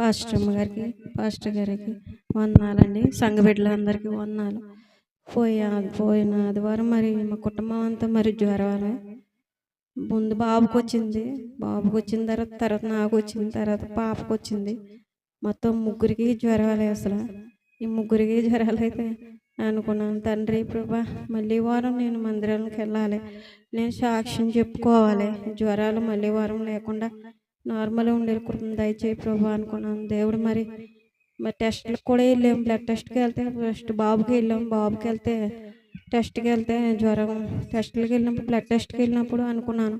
Pastor గారికి pastor గారికి వందనాలండి. సంఘ బిడ్డలందరికీ వందనాలు. పోయా పోయిన ఆదివారం మరి మా కుటుంబం అంతా మరి జ్వరాలే ముందు బాబుకి వచ్చింది. బాబుకి వచ్చిన తర్వాత తర్వాత నాకు వచ్చిన తర్వాత పాపకు వచ్చింది. మొత్తం ముగ్గురికి జ్వరాలే అసలు. ఈ ముగ్గురికి జ్వరాలు అయితే అనుకున్నాను. తండ్రి ప్రభా మళ్ళీ వారం నేను మందిరానికి వెళ్ళాలి. నేను సాక్ష్యం చెప్పుకోవాలి. జ్వరాలు మళ్ళీ వారం లేకుండా నార్మల్గా ఉండే కృపను దయచేయి ప్రభా అనుకున్నాను. దేవుడు మరి మరి టెస్ట్లకు కూడా వెళ్ళాం. బ్లడ్ టెస్ట్కి వెళ్తే ఫస్ట్ బాబుకి వెళ్ళాం. బాబుకి వెళ్తే టెస్ట్కి వెళ్తే జ్వరం. టెస్ట్లకి వెళ్ళినప్పుడు బ్లడ్ టెస్ట్కి వెళ్ళినప్పుడు అనుకున్నాను.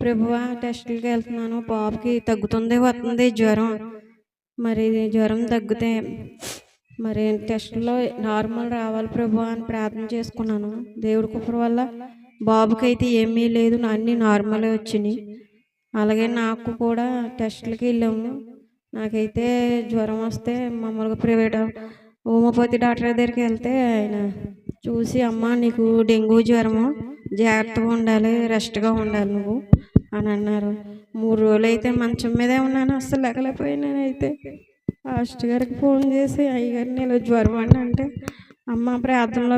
ప్రభువా టెస్ట్లకి వెళ్తున్నాను. బాబుకి తగ్గుతుంది వస్తుంది జ్వరం. మరి జ్వరం తగ్గితే మరి టెస్ట్లో నార్మల్ రావాలి ప్రభు అని ప్రార్థన చేసుకున్నాను. దేవుడి కృప వల్ల బాబుకి అయితే ఏమీ లేదు. అన్నీ నార్మలే వచ్చినాయి. అలాగే నాకు కూడా టెస్ట్లకి వెళ్ళాము. నాకైతే జ్వరం వస్తే మామూలుగా ప్రైవేట్ హోమియోపతి డాక్టర్ దగ్గరికి వెళ్తే ఆయన చూసి అమ్మ నీకు డెంగ్యూ జ్వరము జాగ్రత్తగా ఉండాలి రెస్ట్గా ఉండాలి నువ్వు అని అన్నారు. మూడు రోజులు అయితే మంచం మీదే ఉన్నాను అస్సలు లేకలేకపోయాను అయితే ఫాస్ట్ గారికి ఫోన్ చేసి అయ్యగారు నేను జ్వరం అని అంటే అమ్మ ప్రార్థనలో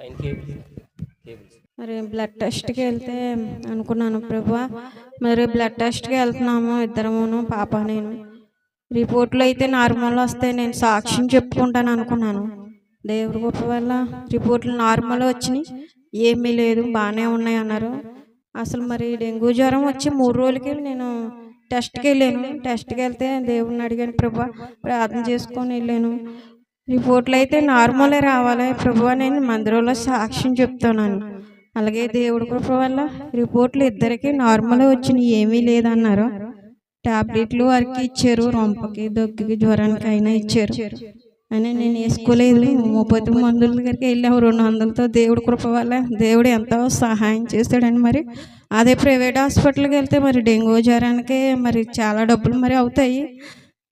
పైన కేబుల్స్ కేబుల్స్. మరి బ్లడ్ టెస్ట్కి వెళ్తే అనుకున్నాను ప్రభు. మరి బ్లడ్ టెస్ట్కి వెళ్తున్నాము ఇద్దరమును పాప నేను. రిపోర్ట్లు అయితే నార్మల్ వస్తే నేను సాక్ష్యం చెప్పుకుంటాను అనుకున్నాను. దేవుడి గొప్ప వల్ల రిపోర్ట్లు నార్మల్ వచ్చినాయి. ఏమీ లేదు బాగానే ఉన్నాయి అన్నారు. అసలు మరి డెంగ్యూ జ్వరం వచ్చి మూడు రోజులకి నేను టెస్ట్కి వెళ్ళాను. టెస్ట్కి వెళ్తే దేవుడిని అడిగాను ప్రభా ప్రార్థన చేసుకొని వెళ్ళాను. రిపోర్ట్లు అయితే నార్మలే రావాలి? ప్రభు నేను మందిరంలో సాక్ష్యం చెప్తున్నాను. అలాగే దేవుడి కృప వల్ల రిపోర్ట్లు ఇద్దరికి నార్మల్ వచ్చినాయి. ఏమీ లేదన్నారు. టాబ్లెట్లు వారికి ఇచ్చారు రొంపకి దగ్గుకి జ్వరానికి అయినా ఇచ్చారు. అని నేను వేసుకోలేదు. ముప్పై మందుల దగ్గరికి వెళ్ళాము. రెండు వందలతో దేవుడి కృప వల్ల దేవుడు ఎంతో సహాయం చేస్తాడని మరి అదే ప్రైవేట్ హాస్పిటల్కి వెళ్తే మరి డెంగ్యూ జ్వరానికి మరి చాలా డబ్బులు మరి అవుతాయి.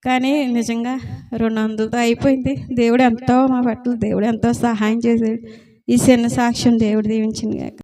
కానీ నిజంగా రెండు వందలతో అయిపోయింది. దేవుడు ఎంతో మా పట్ల దేవుడు ఎంతో సహాయం చేశాడు. ఈ చిన్న సాక్ష్యం దేవుడు దీవించింది కాక